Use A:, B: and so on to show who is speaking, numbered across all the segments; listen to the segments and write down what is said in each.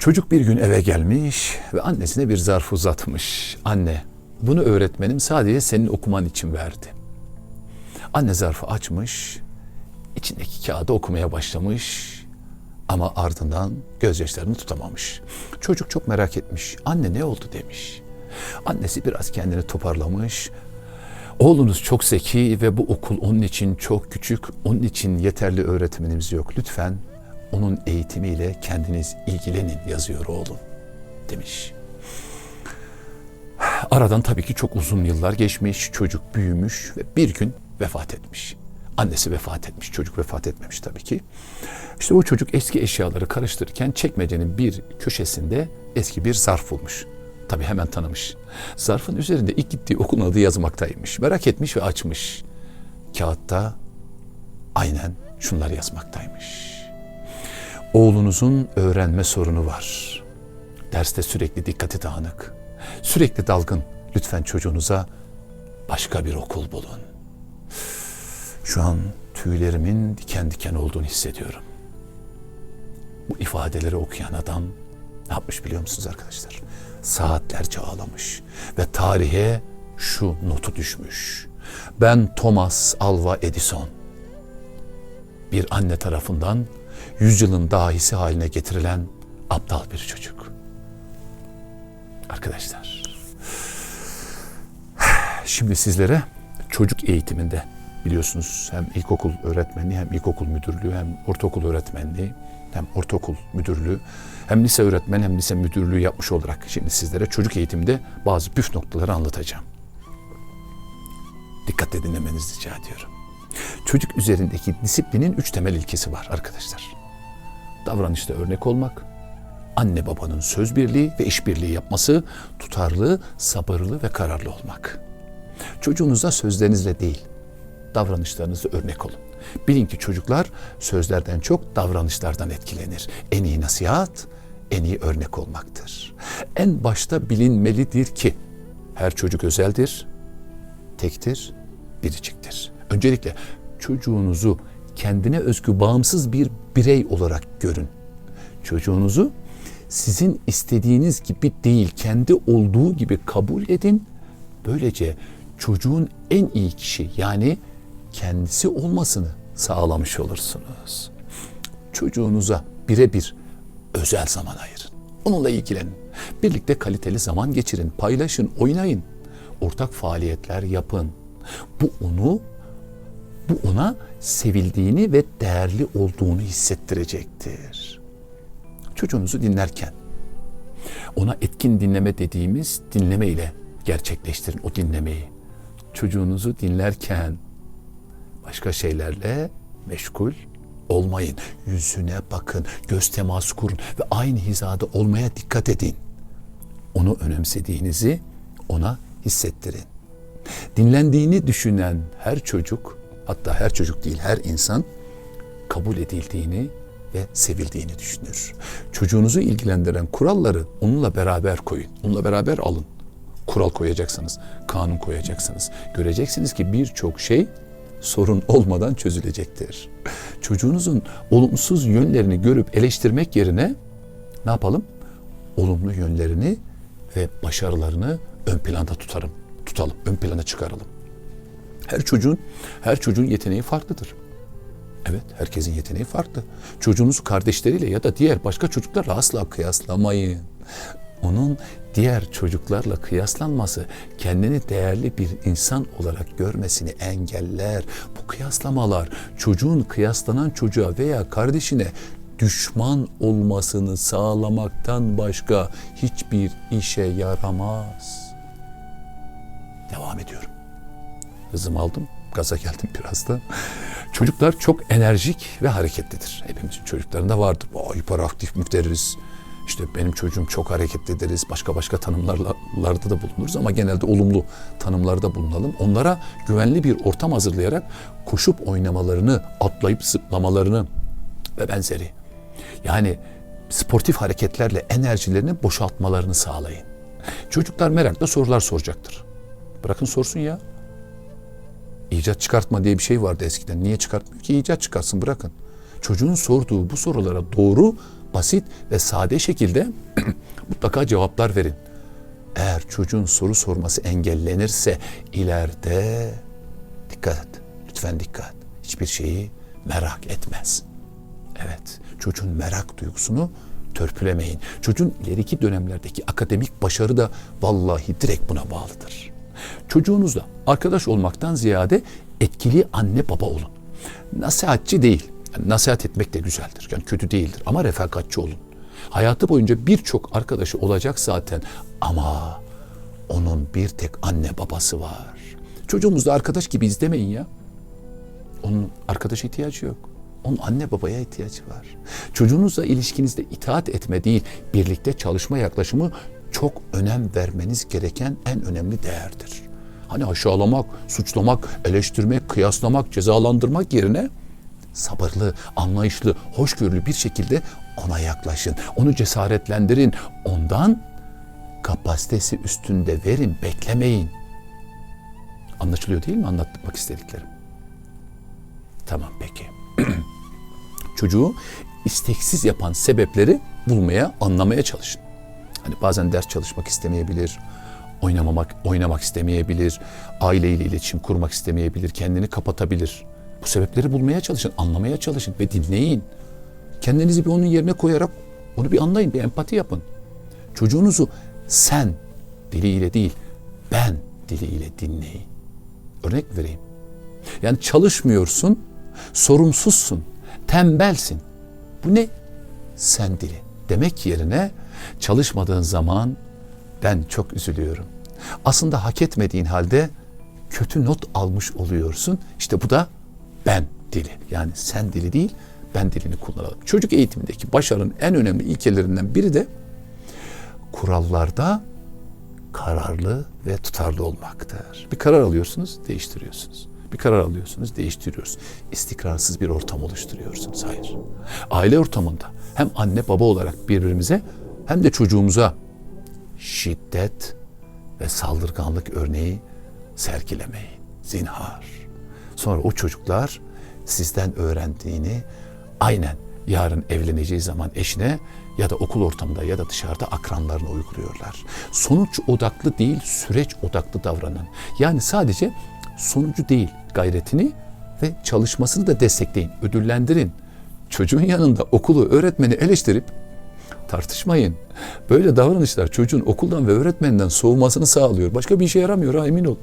A: Çocuk bir gün eve gelmiş ve annesine bir zarf uzatmış. Anne, bunu öğretmenim sadece senin okuman için verdi. Anne zarfı açmış, içindeki kağıdı okumaya başlamış ama ardından gözyaşlarını tutamamış. Çocuk çok merak etmiş. Anne ne oldu demiş. Annesi biraz kendini toparlamış. Oğlunuz çok zeki ve bu okul onun için çok küçük. Onun için yeterli öğretmenimiz yok. Lütfen onun eğitimiyle kendiniz ilgilenin yazıyor oğlum demiş. Aradan tabii ki çok uzun yıllar geçmiş. Çocuk büyümüş ve bir gün vefat etmiş. Annesi vefat etmiş, çocuk vefat etmemiş tabii ki. İşte o çocuk eski eşyaları karıştırırken çekmecenin bir köşesinde eski bir zarf bulmuş. Tabii hemen tanımış. Zarfın üzerinde ilk gittiği okulun adı yazmaktaymış. Merak etmiş ve açmış. Kağıtta aynen şunlar yazmaktaymış. Oğlunuzun öğrenme sorunu var. Derste sürekli dikkati dağınık. Sürekli dalgın. Lütfen çocuğunuza başka bir okul bulun. Şu an tüylerimin diken diken olduğunu hissediyorum. Bu ifadeleri okuyan adam ne yapmış biliyor musunuz arkadaşlar? Saatlerce ağlamış ve tarihe şu notu düşmüş. Ben Thomas Alva Edison. Bir anne tarafından yüzyılın dahisi haline getirilen aptal bir çocuk. Arkadaşlar, şimdi sizlere çocuk eğitiminde biliyorsunuz hem ilkokul öğretmenliği hem ilkokul müdürlüğü hem ortaokul öğretmenliği hem ortaokul müdürlüğü hem lise öğretmen hem lise müdürlüğü yapmış olarak şimdi sizlere çocuk eğitimde bazı püf noktaları anlatacağım. Dikkatle dinlemenizi rica ediyorum. Çocuk üzerindeki disiplinin üç temel ilkesi var arkadaşlar. Davranışta örnek olmak, anne babanın söz birliği ve işbirliği yapması, tutarlı, sabırlı ve kararlı olmak. Çocuğunuza sözlerinizle değil, davranışlarınızla örnek olun. Bilin ki çocuklar sözlerden çok davranışlardan etkilenir. En iyi nasihat, en iyi örnek olmaktır. En başta bilinmelidir ki her çocuk özeldir, tektir, biriciktir. Öncelikle çocuğunuzu kendine özgü bağımsız bir birey olarak görün. Çocuğunuzu sizin istediğiniz gibi değil, kendi olduğu gibi kabul edin. Böylece çocuğun en iyi kişi yani kendisi olmasını sağlamış olursunuz. Çocuğunuza birebir özel zaman ayırın. Onunla ilgilenin. Birlikte kaliteli zaman geçirin, paylaşın, oynayın. Ortak faaliyetler yapın. Bu onu bu ona sevildiğini ve değerli olduğunu hissettirecektir. Çocuğunuzu dinlerken ona etkin dinleme dediğimiz dinleme ile gerçekleştirin o dinlemeyi. Çocuğunuzu dinlerken başka şeylerle meşgul olmayın. Yüzüne bakın, göz teması kurun ve aynı hizada olmaya dikkat edin. Onu önemsediğinizi ona hissettirin. Dinlendiğini düşünen her çocuk, hatta her çocuk değil her insan kabul edildiğini ve sevildiğini düşünür. Çocuğunuzu ilgilendiren kuralları onunla beraber koyun. Onunla beraber alın. Kural koyacaksınız, kanun koyacaksınız. Göreceksiniz ki birçok şey sorun olmadan çözülecektir. Çocuğunuzun olumsuz yönlerini görüp eleştirmek yerine ne yapalım? Olumlu yönlerini ve başarılarını ön planda tutarım. Tutalım, ön plana çıkaralım. Her çocuğun her çocuğun yeteneği farklıdır. Evet, herkesin yeteneği farklı. Çocuğunuzu kardeşleriyle ya da diğer başka çocuklarla asla kıyaslamayın. Onun diğer çocuklarla kıyaslanması kendini değerli bir insan olarak görmesini engeller. Bu kıyaslamalar çocuğun kıyaslanan çocuğa veya kardeşine düşman olmasını sağlamaktan başka hiçbir işe yaramaz. Devam ediyorum. Hızımı aldım, gaza geldim biraz da. Çocuklar çok enerjik ve hareketlidir. Hepimizin çocuklarında vardır. O hiperaktif, müfteriz. İşte benim çocuğum çok hareketli deriz. Başka başka tanımlarda da bulunuruz ama genelde olumlu tanımlarda bulunalım. Onlara güvenli bir ortam hazırlayarak koşup oynamalarını, atlayıp zıplamalarını ve benzeri. Yani sportif hareketlerle enerjilerini boşaltmalarını sağlayın. Çocuklar merakla sorular soracaktır. Bırakın sorsun ya. İcat çıkartma diye bir şey vardı eskiden. Niye çıkartmıyor ki? İcat çıkartsın bırakın. Çocuğun sorduğu bu sorulara doğru basit ve sade şekilde mutlaka cevaplar verin. Eğer çocuğun soru sorması engellenirse ileride dikkat. Lütfen dikkat. Hiçbir şeyi merak etmez. Evet, çocuğun merak duygusunu törpülemeyin. Çocuğun ileriki dönemlerdeki akademik başarı da vallahi direkt buna bağlıdır. Çocuğunuzla arkadaş olmaktan ziyade etkili anne baba olun. Nasihatçi değil. Yani nasihat etmek de güzeldir. Yani kötü değildir ama refakatçi olun. Hayatı boyunca birçok arkadaşı olacak zaten ama onun bir tek anne babası var. Çocuğumuzla arkadaş gibi izlemeyin ya. Onun arkadaş ihtiyacı yok. Onun anne babaya ihtiyacı var. Çocuğunuzla ilişkinizde itaat etme değil, birlikte çalışma yaklaşımı çok önem vermeniz gereken en önemli değerdir. Hani aşağılamak, suçlamak, eleştirmek, kıyaslamak, cezalandırmak yerine sabırlı, anlayışlı, hoşgörülü bir şekilde ona yaklaşın. Onu cesaretlendirin. Ondan kapasitesi üstünde verin, beklemeyin. Anlaşılıyor değil mi anlatmak istediklerim? Tamam peki. Çocuğu isteksiz yapan sebepleri bulmaya, anlamaya çalışın. Hani bazen ders çalışmak istemeyebilir, oynamamak, oynamak istemeyebilir, aileyle iletişim kurmak istemeyebilir, kendini kapatabilir. Bu sebepleri bulmaya çalışın, anlamaya çalışın ve dinleyin. Kendinizi bir onun yerine koyarak onu bir anlayın, bir empati yapın. Çocuğunuzu sen diliyle değil, ben diliyle dinleyin. Örnek vereyim. Yani çalışmıyorsun, sorumsuzsun, tembelsin. Bu ne? Sen dili. Demek yerine çalışmadığın zaman ben çok üzülüyorum. Aslında hak etmediğin halde kötü not almış oluyorsun. İşte bu da ben dili. Yani sen dili değil, ben dilini kullanalım. Çocuk eğitimindeki başarının en önemli ilkelerinden biri de kurallarda kararlı ve tutarlı olmaktır. Bir karar alıyorsunuz, değiştiriyorsunuz. Bir karar alıyorsunuz, değiştiriyoruz. İstikrarsız bir ortam oluşturuyorsunuz. Hayır. Aile ortamında hem anne baba olarak birbirimize hem de çocuğumuza şiddet ve saldırganlık örneği sergilemeyin. Zinhar. Sonra o çocuklar sizden öğrendiğini aynen yarın evleneceği zaman eşine ya da okul ortamında ya da dışarıda akranlarına uyguluyorlar. Sonuç odaklı değil, süreç odaklı davranın. Yani sadece sonucu değil, gayretini ve çalışmasını da destekleyin, ödüllendirin. Çocuğun yanında okulu, öğretmeni eleştirip tartışmayın. Böyle davranışlar çocuğun okuldan ve öğretmeninden soğumasını sağlıyor. Başka bir işe yaramıyor ha emin ol.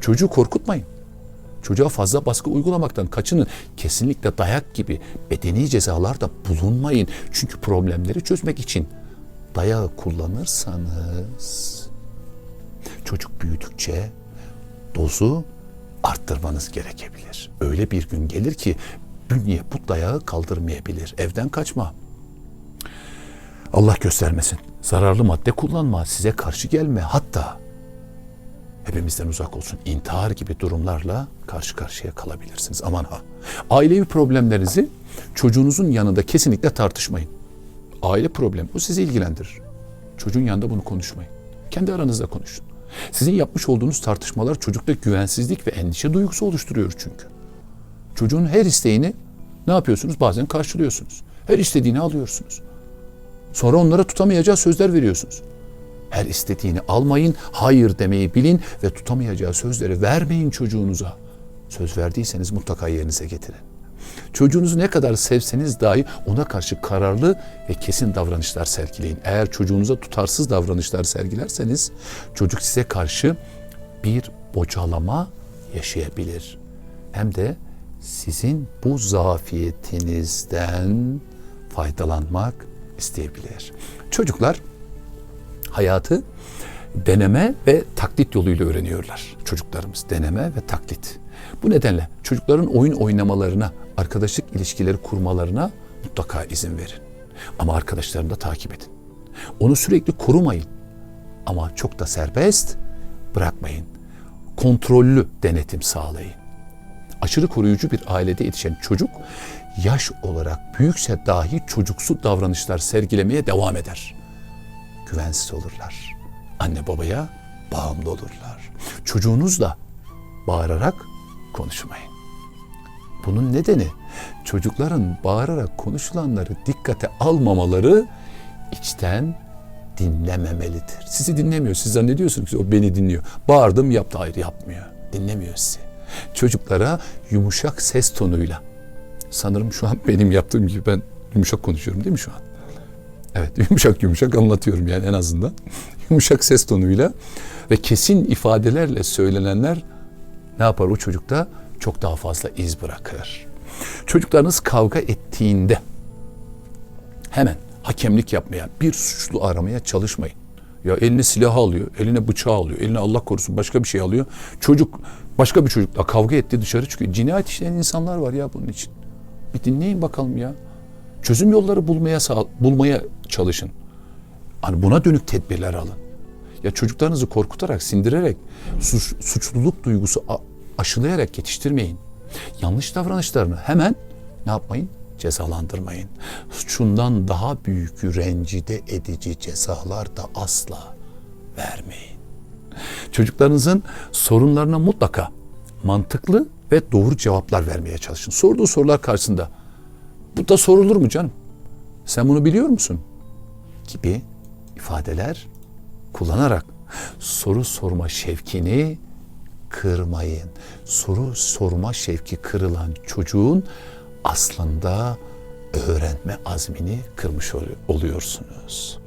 A: Çocuğu korkutmayın. Çocuğa fazla baskı uygulamaktan kaçının. Kesinlikle dayak gibi bedeni cezalarda bulunmayın. Çünkü problemleri çözmek için dayağı kullanırsanız çocuk büyüdükçe dozu arttırmanız gerekebilir. Öyle bir gün gelir ki bünye bu dayağı kaldırmayabilir. Evden kaçma. Allah göstermesin. Zararlı madde kullanma, size karşı gelme. Hatta hepimizden uzak olsun. intihar gibi durumlarla karşı karşıya kalabilirsiniz. Aman ha. Ailevi problemlerinizi çocuğunuzun yanında kesinlikle tartışmayın. Aile problemi o sizi ilgilendirir. Çocuğun yanında bunu konuşmayın. Kendi aranızda konuşun. Sizin yapmış olduğunuz tartışmalar çocukta güvensizlik ve endişe duygusu oluşturuyor çünkü. Çocuğun her isteğini ne yapıyorsunuz? Bazen karşılıyorsunuz. Her istediğini alıyorsunuz. Sonra onlara tutamayacağı sözler veriyorsunuz. Her istediğini almayın, hayır demeyi bilin ve tutamayacağı sözleri vermeyin çocuğunuza. Söz verdiyseniz mutlaka yerinize getirin. Çocuğunuzu ne kadar sevseniz dahi ona karşı kararlı ve kesin davranışlar sergileyin. Eğer çocuğunuza tutarsız davranışlar sergilerseniz çocuk size karşı bir bocalama yaşayabilir. Hem de sizin bu zafiyetinizden faydalanmak isteyebilir. Çocuklar hayatı deneme ve taklit yoluyla öğreniyorlar. Çocuklarımız deneme ve taklit. Bu nedenle çocukların oyun oynamalarına, arkadaşlık ilişkileri kurmalarına mutlaka izin verin. Ama arkadaşlarını da takip edin. Onu sürekli korumayın. Ama çok da serbest bırakmayın. Kontrollü denetim sağlayın. Aşırı koruyucu bir ailede yetişen çocuk yaş olarak büyükse dahi çocuksu davranışlar sergilemeye devam eder. Güvensiz olurlar. Anne babaya bağımlı olurlar. Çocuğunuzla bağırarak konuşmayın. Bunun nedeni çocukların bağırarak konuşulanları dikkate almamaları içten dinlememelidir. Sizi dinlemiyor. Siz zannediyorsunuz ki o beni dinliyor. Bağırdım yaptı hayır yapmıyor. Dinlemiyor sizi. Çocuklara yumuşak ses tonuyla. Sanırım şu an benim yaptığım gibi ben yumuşak konuşuyorum değil mi şu an? Evet yumuşak yumuşak anlatıyorum yani en azından. Yumuşak ses tonuyla ve kesin ifadelerle söylenenler ne yapar o çocukta? Çok daha fazla iz bırakır. Çocuklarınız kavga ettiğinde hemen hakemlik yapmaya, bir suçlu aramaya çalışmayın. Ya eline silah alıyor, eline bıçağı alıyor, eline Allah korusun başka bir şey alıyor. Çocuk başka bir çocukla kavga etti dışarı çıkıyor. Cinayet işleyen insanlar var ya bunun için. Bir dinleyin bakalım ya. Çözüm yolları bulmaya bulmaya çalışın. Hani buna dönük tedbirler alın. Ya çocuklarınızı korkutarak, sindirerek, suç, suçluluk duygusu aşılayarak yetiştirmeyin. Yanlış davranışlarını hemen ne yapmayın? Cezalandırmayın. Suçundan daha büyük rencide edici cezalar da asla vermeyin. Çocuklarınızın sorunlarına mutlaka mantıklı ve doğru cevaplar vermeye çalışın. Sorduğu sorular karşısında bu da sorulur mu canım? Sen bunu biliyor musun? Gibi ifadeler kullanarak soru sorma şevkini kırmayın. Soru sorma şevki kırılan çocuğun aslında öğrenme azmini kırmış oluyor- oluyorsunuz.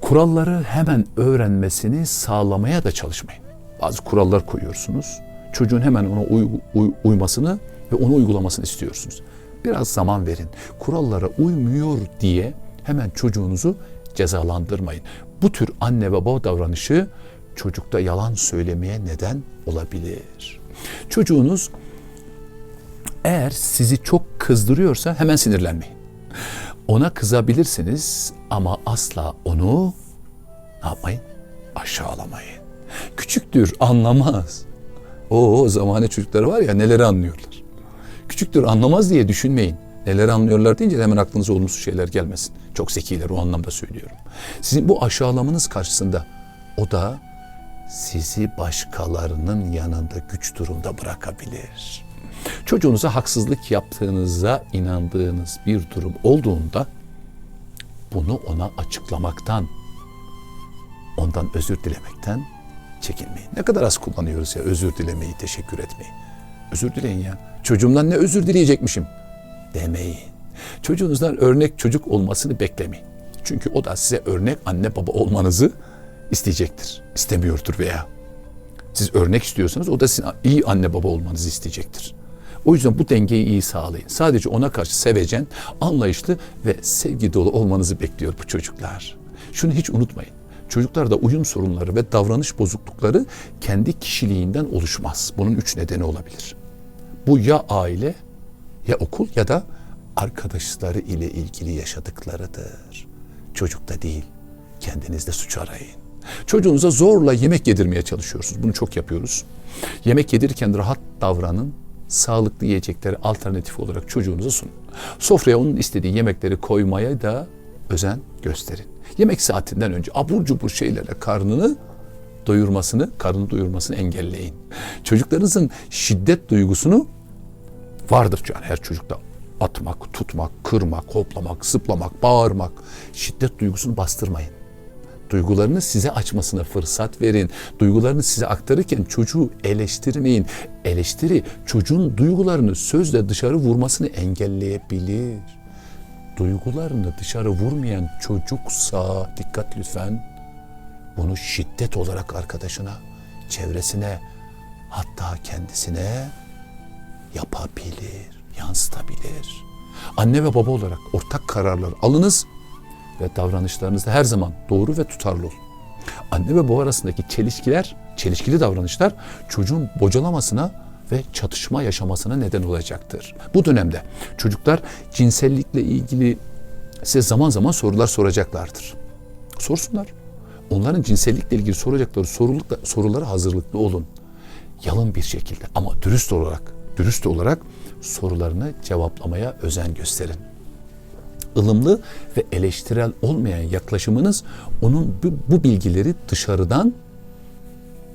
A: Kuralları hemen öğrenmesini sağlamaya da çalışmayın. Bazı kurallar koyuyorsunuz. Çocuğun hemen ona uy- uy- uymasını ve onu uygulamasını istiyorsunuz. Biraz zaman verin. Kurallara uymuyor diye hemen çocuğunuzu cezalandırmayın. Bu tür anne ve baba davranışı çocukta yalan söylemeye neden olabilir. Çocuğunuz eğer sizi çok kızdırıyorsa hemen sinirlenmeyin. Ona kızabilirsiniz ama asla onu ne yapmayın? Aşağılamayın. Küçüktür, anlamaz. O, zamane çocukları var ya neleri anlıyorlar. Küçüktür, anlamaz diye düşünmeyin. Neler anlıyorlar deyince de hemen aklınıza olumsuz şeyler gelmesin. Çok zekiler o anlamda söylüyorum. Sizin bu aşağılamanız karşısında o da sizi başkalarının yanında güç durumda bırakabilir. Çocuğunuza haksızlık yaptığınıza inandığınız bir durum olduğunda bunu ona açıklamaktan, ondan özür dilemekten çekinmeyin. Ne kadar az kullanıyoruz ya özür dilemeyi, teşekkür etmeyi. Özür dileyin ya. Çocuğumdan ne özür dileyecekmişim demeyin. Çocuğunuzdan örnek çocuk olmasını beklemeyin. Çünkü o da size örnek anne baba olmanızı isteyecektir. İstemiyordur veya. Siz örnek istiyorsanız o da sizin iyi anne baba olmanızı isteyecektir. O yüzden bu dengeyi iyi sağlayın. Sadece ona karşı sevecen, anlayışlı ve sevgi dolu olmanızı bekliyor bu çocuklar. Şunu hiç unutmayın. Çocuklarda uyum sorunları ve davranış bozuklukları kendi kişiliğinden oluşmaz. Bunun üç nedeni olabilir. Bu ya aile, ya okul ya da arkadaşları ile ilgili yaşadıklarıdır. Çocukta değil, kendinizde suç arayın. Çocuğunuza zorla yemek yedirmeye çalışıyorsunuz. Bunu çok yapıyoruz. Yemek yedirirken rahat davranın. Sağlıklı yiyecekleri alternatif olarak çocuğunuza sunun. Sofraya onun istediği yemekleri koymaya da özen gösterin. Yemek saatinden önce abur cubur şeylerle karnını doyurmasını, karnını doyurmasını engelleyin. Çocuklarınızın şiddet duygusunu vardır yani her çocukta atmak, tutmak, kırmak, hoplamak, zıplamak, bağırmak, şiddet duygusunu bastırmayın. Duygularını size açmasına fırsat verin. Duygularını size aktarırken çocuğu eleştirmeyin. Eleştiri çocuğun duygularını sözle dışarı vurmasını engelleyebilir. Duygularını dışarı vurmayan çocuksa dikkat lütfen bunu şiddet olarak arkadaşına, çevresine hatta kendisine yapabilir, yansıtabilir. Anne ve baba olarak ortak kararlar alınız ve davranışlarınızda her zaman doğru ve tutarlı olun. Anne ve baba arasındaki çelişkiler, çelişkili davranışlar çocuğun bocalamasına ve çatışma yaşamasına neden olacaktır. Bu dönemde çocuklar cinsellikle ilgili size zaman zaman sorular soracaklardır. Sorsunlar. Onların cinsellikle ilgili soracakları sorulara hazırlıklı olun. Yalın bir şekilde ama dürüst olarak, dürüst olarak sorularını cevaplamaya özen gösterin ılımlı ve eleştirel olmayan yaklaşımınız onun bu bilgileri dışarıdan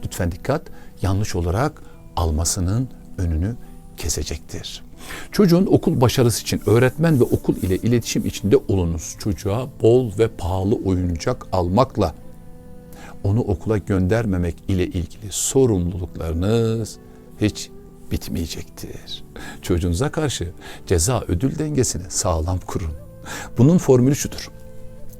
A: lütfen dikkat yanlış olarak almasının önünü kesecektir. Çocuğun okul başarısı için öğretmen ve okul ile iletişim içinde olunuz. Çocuğa bol ve pahalı oyuncak almakla onu okula göndermemek ile ilgili sorumluluklarınız hiç bitmeyecektir. Çocuğunuza karşı ceza ödül dengesini sağlam kurun. Bunun formülü şudur.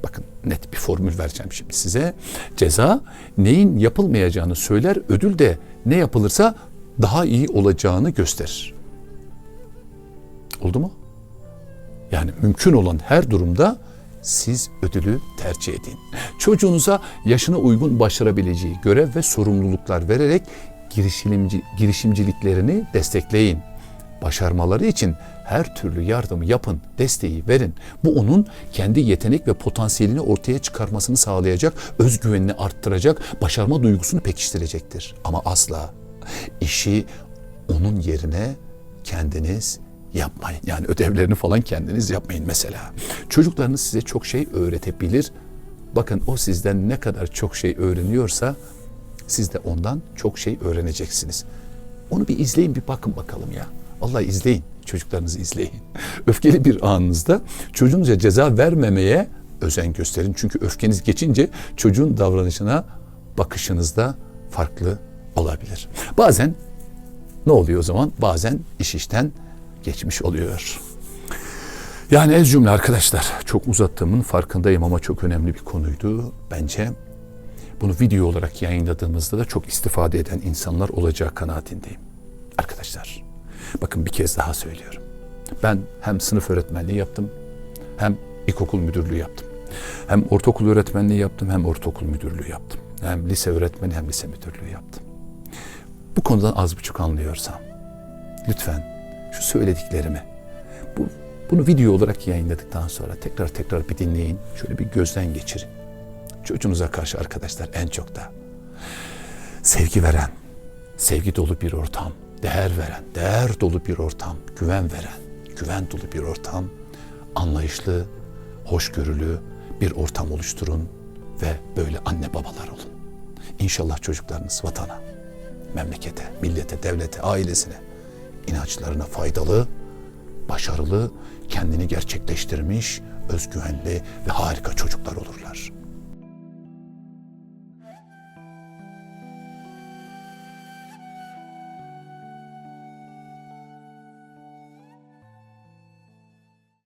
A: Bakın net bir formül vereceğim şimdi size. Ceza neyin yapılmayacağını söyler, ödül de ne yapılırsa daha iyi olacağını gösterir. Oldu mu? Yani mümkün olan her durumda siz ödülü tercih edin. Çocuğunuza yaşına uygun başarabileceği görev ve sorumluluklar vererek girişimci, girişimciliklerini destekleyin. Başarmaları için her türlü yardımı yapın, desteği verin. Bu onun kendi yetenek ve potansiyelini ortaya çıkarmasını sağlayacak, özgüvenini arttıracak, başarma duygusunu pekiştirecektir. Ama asla işi onun yerine kendiniz yapmayın. Yani ödevlerini falan kendiniz yapmayın mesela. Çocuklarınız size çok şey öğretebilir. Bakın o sizden ne kadar çok şey öğreniyorsa siz de ondan çok şey öğreneceksiniz. Onu bir izleyin bir bakın bakalım ya. Allah izleyin. Çocuklarınızı izleyin. Öfkeli bir anınızda çocuğunuza ceza vermemeye özen gösterin. Çünkü öfkeniz geçince çocuğun davranışına bakışınız da farklı olabilir. Bazen ne oluyor o zaman? Bazen iş işten geçmiş oluyor. Yani ez cümle arkadaşlar çok uzattığımın farkındayım ama çok önemli bir konuydu. Bence bunu video olarak yayınladığımızda da çok istifade eden insanlar olacağı kanaatindeyim. Arkadaşlar bakın bir kez daha söylüyorum. Ben hem sınıf öğretmenliği yaptım hem ilkokul müdürlüğü yaptım. Hem ortaokul öğretmenliği yaptım hem ortaokul müdürlüğü yaptım. Hem lise öğretmeni hem lise müdürlüğü yaptım. Bu konudan az buçuk anlıyorsam lütfen şu söylediklerimi bu, bunu video olarak yayınladıktan sonra tekrar tekrar bir dinleyin. Şöyle bir gözden geçirin. Çocuğunuza karşı arkadaşlar en çok da sevgi veren, sevgi dolu bir ortam, değer veren, değer dolu bir ortam, güven veren, güven dolu bir ortam, anlayışlı, hoşgörülü bir ortam oluşturun ve böyle anne babalar olun. İnşallah çocuklarınız vatana, memlekete, millete, devlete, ailesine, inançlarına faydalı, başarılı, kendini gerçekleştirmiş, özgüvenli ve harika çocuklar olurlar.